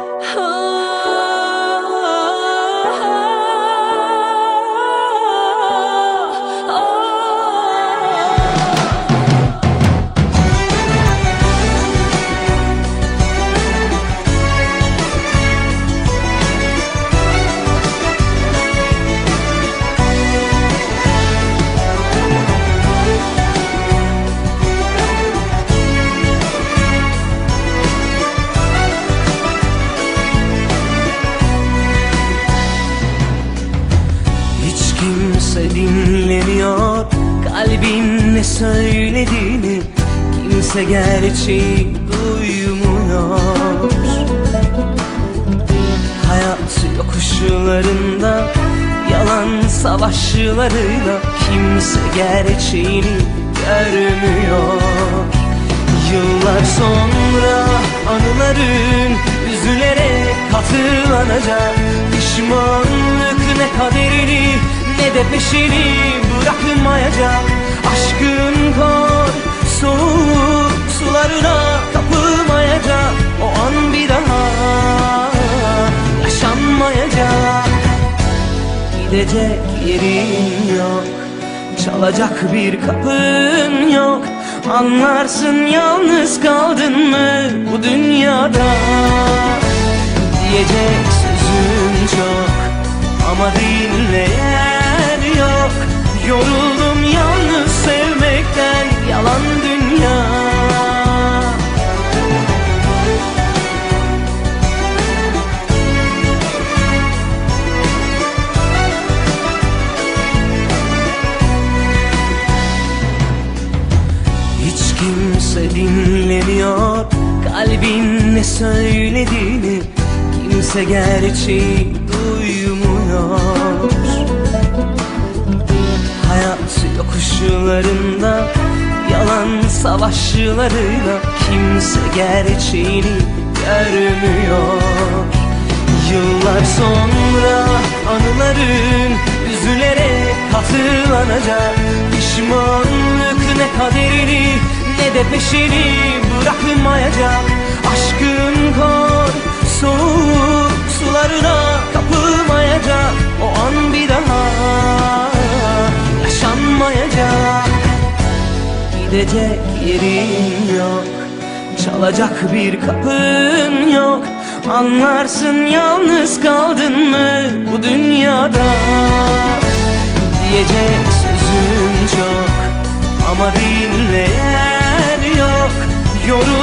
Hiç kimse dinlemiyor Kalbin ne söylediğini Kimse gerçeği duymuyor. Hayat yokuşlarında Yalan savaşlarıyla Kimse gerçeğini görmüyor. Yıllar sonra anıların üzülerek hatırlanacak. Pişmanlık ne kaderini ne de peşini bırakmayacak. Aşkın kor soğuk sularına kapılmayacak. O an bir daha yaşanmayacak. Gidecek yerin yok Çalacak bir kapın yok. Anlarsın yalnız kaldın mı bu dünyada? Diyecek sözüm çok Ama yok Yoruldum yalnız sevmekten Yalan dünya. Hiç kimse dinlemiyor Kalbin ne söylediğini. Kimse gerçeği duymuyor Yalan savaşlarıyla Kimse gerçeğini görmüyor. Yıllar sonra anıların üzülerek hatırlanacak Pişmanlık ne kaderini ne de peşini bırakmayacak Gidecek yerin yok. Çalacak bir kapın yok. Anlarsın yalnız kaldın mı bu dünyada? Diyecek sözüm çok Ama dinleyen yok. Yoruldum